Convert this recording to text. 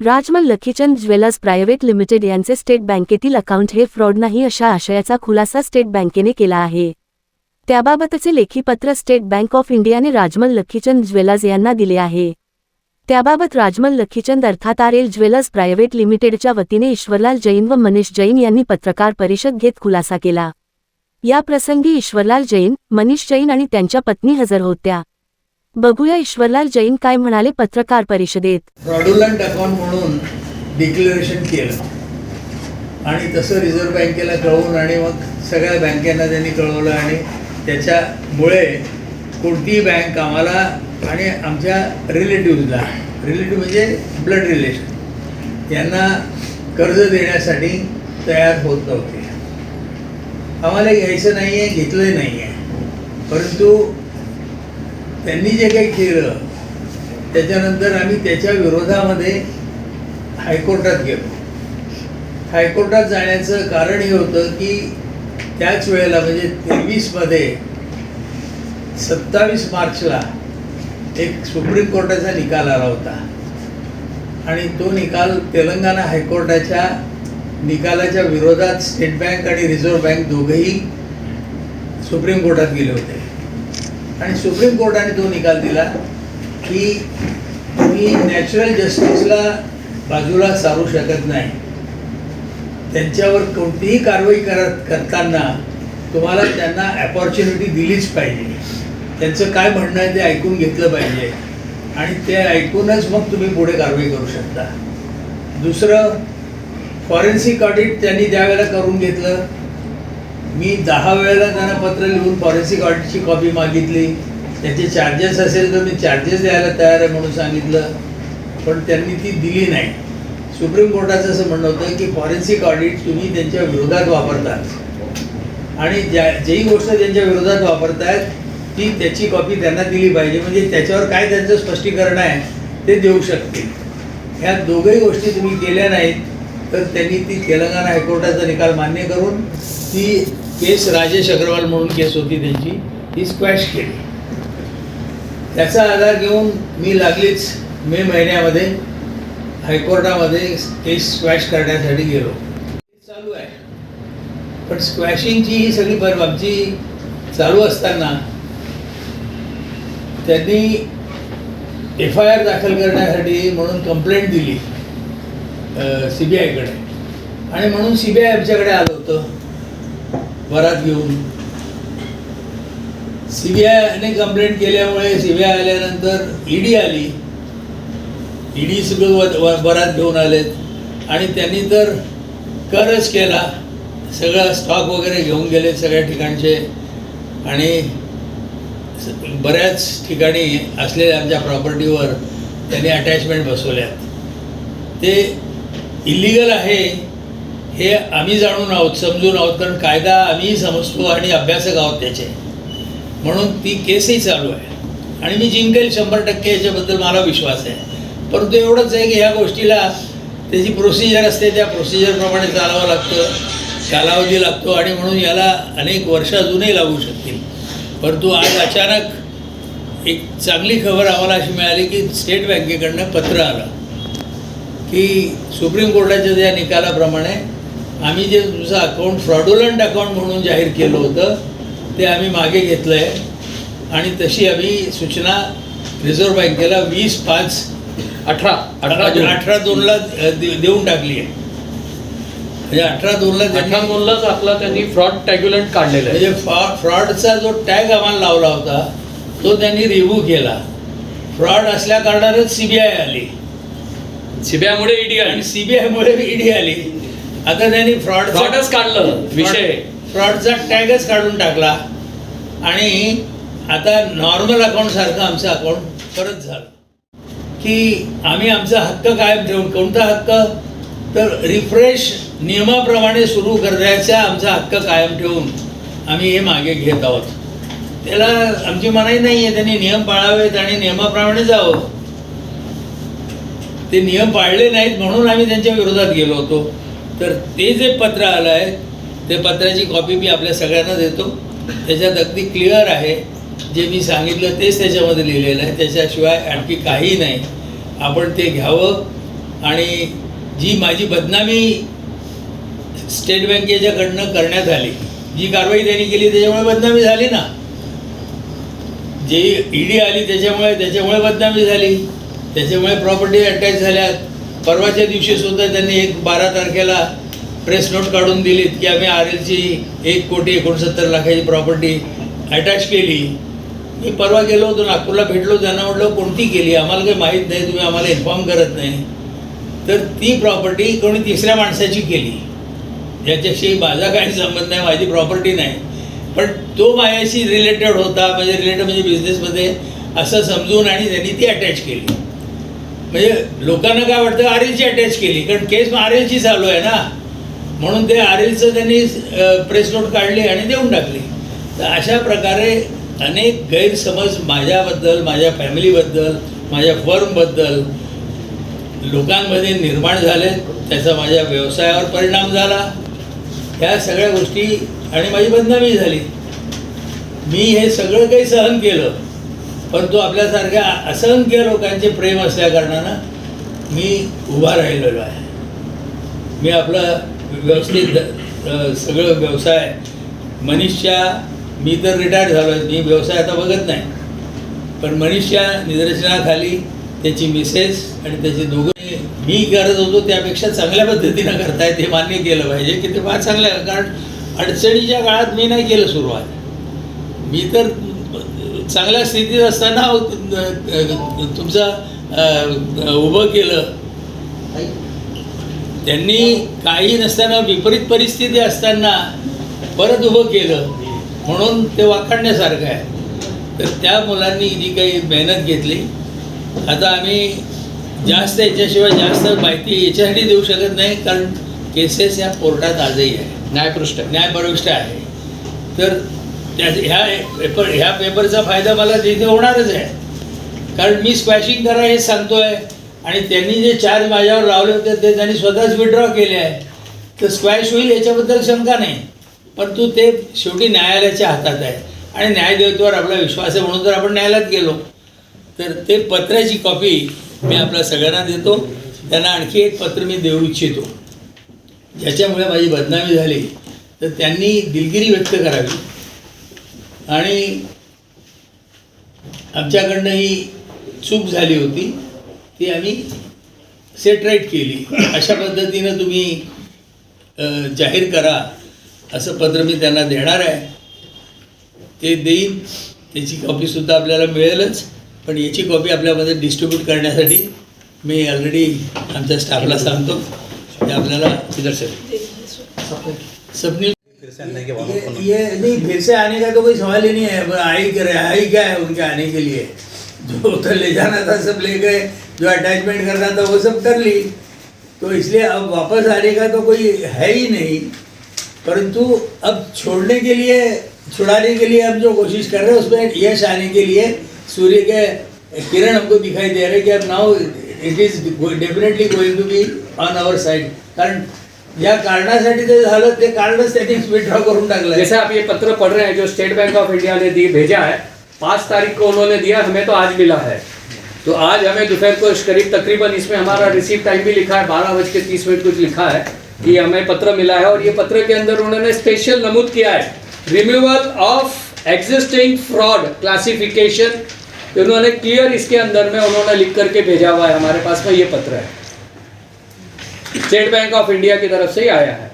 Rajmal Lakhichand jewellers private limited यांचे state बँकेतील account हे फ्रॉड नाही अशा आशयाचा खुलासा स्टेट बँकेने केला आहे. त्याबाबतचे लेखीपत्र स्टेट बँक ऑफ इंडियाने राजमल लखीचंद ज्वेलर्स यांना दिले आहे. त्याबाबत राजमल लखीचंद अर्थात आर एल ज्वेलर्स प्रायव्हेट लिमिटेडच्या वतीने ईश्वरलाल जैन व मनीष जैन यांनी पत्रकार परिषद घेत खुलासा केला. या प्रसंगी ईश्वरलाल जैन मनीष जैन आणि त्यांच्या पत्नी हजर होत्या. बघूया ईश्वरलाल जैन काय म्हणाले पत्रकार परिषदेत. फ्रॉडुलंट अकाउंट म्हणून डिक्लेरेशन केलं. आणि तसं रिझर्व्ह बँकेला कळवून आणि मग सगळ्या बँकांना त्यांनी कळवलं आणि त्याच्यामुळे कोणतीही बँक आम्हाला आणि आमच्या रिलेटिव्हजला रिलेटिव्ह म्हणजे ब्लड रिलेशन यांना कर्ज देण्यासाठी तयार होत नव्हते. आम्हाला घ्यायचं नाही आहे घेतलं नाही आहे परंतु त्यांनी जे काही केलं त्याच्यानंतर आम्ही त्याच्या विरोधामध्ये हायकोर्टात गेलो. हायकोर्टात जाण्याचं कारण हे होतं की त्याच वेळेला म्हणजे तेवीसमध्ये सत्तावीस मार्चला एक सुप्रीम कोर्टाचा निकाल आला होता. आणि तो निकाल तेलंगणा हायकोर्टाच्या निकालाच्या विरोधात स्टेट बँक आणि रिझर्व्ह बँक दोघंही सुप्रीम कोर्टात गेले होते. आणि सुप्रीम कोर्टाने तो निकाल दिला की तुम्ही नॅचरल जस्टिसला बाजूला सारू शकत नाही. त्यांच्यावर कोणतीही कारवाई करत करताना तुम्हाला त्यांना अपॉर्च्युनिटी दिलीच पाहिजे. त्यांचं काय म्हणणं आहे ते ऐकून घेतलं पाहिजे. आणि ते ऐकूनच मग तुम्ही पुढे कारवाई करू शकता. दुसरं फॉरेन्सिक ऑडिट त्यांनी त्यावेळेला करून घेतलं मी दहा वेळेला त्यांना पत्र लिहून फॉरेन्सिक ऑडिटची कॉपी मागितली. त्याचे चार्जेस असेल तर मी चार्जेस द्यायला तयार आहे म्हणून सांगितलं. पण त्यांनी ती दिली नाही. सुप्रीम कोर्टाचं असं म्हणणं होतं की फॉरेन्सिक ऑडिट तुम्ही त्यांच्या विरोधात वापरतात. आणि ज्या जेही गोष्ट त्यांच्या विरोधात वापरतायत ती त्याची कॉपी त्यांना दिली पाहिजे. म्हणजे त्याच्यावर काय त्यांचं स्पष्टीकरण आहे ते देऊ शकतील. ह्या दोघही गोष्टी तुम्ही केल्या नाहीत तर त्यांनी ती तेलंगणा हायकोर्टाचा निकाल मान्य करून ती केस राजेश अग्रवाल म्हणून केस होती त्यांची ती स्क्वॅश केली त्याचा आधार घेऊन मी लागलीच मे महिन्यामध्ये हायकोर्टामध्ये केस स्क्वॅश करण्यासाठी गेलो. चालू आहे. पण स्क्वॅशिंगची ही सगळी पर आमची चालू असताना त्यांनी एफ आय आर दाखल करण्यासाठी म्हणून कंप्लेंट दिली सी बी आयकडे आणि म्हणून सी बी आय आमच्याकडे आलं होतं. वरात घेऊन. सी बी आयने कंप्लेंट केल्यामुळे सी बी आय आल्यानंतर ईडी आली. ईडी सगळं व- वरात घेऊन आलेत आणि त्यांनी तर करच केला. सगळा स्टॉक वगैरे घेऊन गेले सगळ्या ठिकाणचे. आणि बऱ्याच ठिकाणी असलेल्या आमच्या प्रॉपर्टीवर त्यांनी अटॅचमेंट बसवल्यात. ते इलिगल आहे. हे आम्ही जाणून आहोत समजून आहोत कारण कायदा आम्हीही समजतो आणि अभ्यासक आहोत त्याचे. म्हणून ती केसही चालू आहे. आणि मी जिंकेल शंभर टक्के याच्याबद्दल मला विश्वास आहे. परंतु एवढंच आहे की ह्या गोष्टीला त्याची प्रोसिजर असते त्या प्रोसिजरप्रमाणे चालावं लागतं कालावधी लागतो आणि म्हणून याला अनेक वर्ष अजूनही लागू शकतील. परंतु आज अचानक एक चांगली खबर आम्हाला अशी मिळाली की स्टेट बँकेकडनं पत्र आलं की सुप्रीम कोर्टाच्या त्या निकालाप्रमाणे आम्ही जे तुमचं अकाउंट फ्रॉडुलंट अकाउंट म्हणून जाहीर केलं होतं ते आम्ही मागे घेतलं आहे आणि तशी आम्ही सूचना रिझर्व्ह बँकेला वीस पाच अठरा अठरा अठरा दोनला देऊन टाकली आहे. म्हणजे अठरा दोनला अठरा जूनलाच आपला त्यांनी फ्रॉड टॅग्युलंट काढलेला आहे. म्हणजे फ्रॉ फ्रॉडचा जो टॅग आम्हाला लावला होता तो त्यांनी रिव्ह्यू केला. फ्रॉड असल्या कारणानंच सी बी आय आली. सीबीआयमुळे ईडी आणि आली सी बी आयमुळे ईडी आली. आता त्यांनी फ्रॉड फ्रॉडच काढलं विषय. फ्रॉडचा टॅगच काढून टाकला. आणि आता नॉर्मल अकाउंट सारखं आमचं अकाउंट परत झालं. की आम्ही आमचा हक्क कायम ठेवून कोणता हक्क? तर रिफ्रेश नियमाप्रमाणे सुरू करण्याचा आमचा हक्क कायम ठेवून आम्ही हे मागे घेत आहोत. त्याला आमची मनाई नाही आहे त्यांनी नियम पाळावेत आणि नियमाप्रमाणे जावं. ते नियम पाळले नाहीत म्हणून आम्ही त्यांच्या विरोधात गेलो होतो. तर ते जे पत्र आलं आहे ते पत्राची कॉपी मी आपल्या सगळ्यांना देतो. त्याच्यात अगदी क्लिअर आहे. जे मी सांगितलं तेच त्याच्यामध्ये लिहिलेलं आहे. त्याच्याशिवाय आणखी काही नाही. आपण ते घ्यावं. आणि जी माझी बदनामी स्टेट बँकेच्याकडनं करण्यात आली जी कारवाई त्यांनी केली त्याच्यामुळे बदनामी झाली ना? जे ईडी आली त्याच्यामुळे त्याच्यामुळे बदनामी झाली. त्याच्यामुळे प्रॉपर्टी अटॅच झाल्यात. परवाच्या दिवशी सुद्धा त्यांनी एक बारा तारखेला प्रेस नोट काढून दिलीत की आम्ही आर एलची एक कोटी एकोणसत्तर लाखाची प्रॉपर्टी अटॅच केली. मी परवा गेलो होतो नागपूरला भेटलो त्यांना म्हटलं कोणती केली? आम्हाला काही माहीत नाही तुम्ही आम्हाला इन्फॉर्म करत नाही. तर ती प्रॉपर्टी कोणी तिसऱ्या माणसाची केली. याच्याशी माझा काही संबंध नाही माझी प्रॉपर्टी नाही. पण तो माझ्याशी रिलेटेड होता म्हणजे रिलेटेड म्हणजे बिझनेसमध्ये असं समजून आणि त्यांनी ती अटॅच केली. म्हणजे लोकांना काय वाटतं आर एलची अटॅच केली. कारण केस आर एलची चालू आहे ना. म्हणून ते आर एलचं त्यांनी प्रेस नोट काढली आणि देऊन टाकली. तर अशा प्रकारे अनेक गैरसमज माझ्याबद्दल माझ्या फॅमिलीबद्दल माझ्या फर्मबद्दल लोकांमध्ये निर्माण झाले. त्याचा माझ्या व्यवसायावर परिणाम झाला. ह्या सगळ्या गोष्टी आणि माझी बदनामी झाली. मी हे सगळं काही सहन केलं. परंतु आपल्यासारख्या असंख्य लोकांचे प्रेम असल्याकारणानं मी उभा राहिलेलो आहे. मी आपलं व्यवस्थित सगळं व्यवसाय मनीषच्या मी तर रिटायर झालो आहे मी व्यवसाय आता बघत नाही. पण मनीषच्या निदर्शनाखाली त्याची मिसेस आणि त्याचे दोघं मी करत होतो त्यापेक्षा चांगल्या पद्धतीनं करतायत हे मान्य केलं पाहिजे की ते फार चांगलं आहे. कारण अडचणीच्या काळात मी नाही केलं सुरुवात. मी तर चांगल्या स्थितीत असताना तुमचं उभं केलं. त्यांनी काही नसताना विपरीत परिस्थिती असताना परत उभं केलं. म्हणून ते वाखाणण्यासारखं आहे. तर त्या मुलांनी जी काही मेहनत घेतली. आता आम्ही जास्त याच्याशिवाय जास्त माहिती याच्यासाठी देऊ शकत नाही कारण केसेस या कोर्टात आजही आहे न्यायपृष्ठ. न्यायपरिष्ठ आहे. तर त्या ह्या पेपर ह्या पेपरचा फायदा मला तिथे होणारच आहे. कारण मी स्क्वॅशिंग करा हे सांगतोय आणि त्यांनी जे चार्ज माझ्यावर लावले होते ते त्यांनी स्वतःच विड्रॉ केले आहे. तर स्क्वॅश होईल याच्याबद्दल शंका नाही. परंतु ते शेवटी न्यायालयाच्या हातात आहे. आणि न्यायदेवतेवर आपला विश्वास आहे म्हणून जर आपण न्यायालयात गेलो तर ते पत्राची कॉपी मी आपल्या सगळ्यांना देतो. त्यांना आणखी एक पत्र मी देऊ इच्छितो. ज्याच्यामुळे माझी बदनामी झाली. तर त्यांनी दिलगिरी व्यक्त करावी. आणि आमच्याकडनं ही चूक झाली होती ती आम्ही सेट राईट केली. अशा पद्धतीनं तुम्ही जाहीर करा असं पत्र मी त्यांना देणार आहे. ते देईन त्याची कॉपीसुद्धा आपल्याला मिळेलच पण याची कॉपी आपल्यामध्ये डिस्ट्रीब्यूट करण्यासाठी मी ऑलरेडी आमच्या स्टाफला सांगतो ते आपल्याला सपनी ये ये नहीं फिर से आने का तो कोई सवाल ही नहीं है वो आ ही करे आ ही क्या है उनके आने के लिए? जो तो ले जाना था सब ले गए जो अटैचमेंट करना था वो सब कर ली। तो इसलिए अब वापस आने का तो कोई है ही नहीं। परंतु अब छोड़ने के लिए छुड़ाने के लिए हम जो कोशिश कर रहे हैं उसमें यश आने के लिए सूर्य के किरण हमको दिखाई दे रहे हैं कि अब now it is definitely going to be on our side कारण या कारणासाठी झालं, ते कारणच त्यांनी विड्रॉ करून टाकलं जैसे आप ये पत्र पढ़ रहे हैं, जो स्टेट बैंक ऑफ़ इंडिया ने दी, भेजा है, पाँच तारीख को उन्होंने दिया, हमें तो आज मिला है। तो आज हमें दोपहर को करीब तकरीबन इसमें हमारा रिसीव टाइम भी लिखा है, बारह बज के तीस मिनट कुछ लिखा है, कि हमें पत्र मिला है, और ये पत्र के अंदर उन्होंने स्पेशल नमूद किया है removal of existing fraud classification उन्होंने क्लियर इसके अंदर में उन्होंने लिख करके भेजा हुआ है, हमारे पास में ये पत्र है। स्टेट बैंक ऑफ इंडिया की तरफ से ही आया है।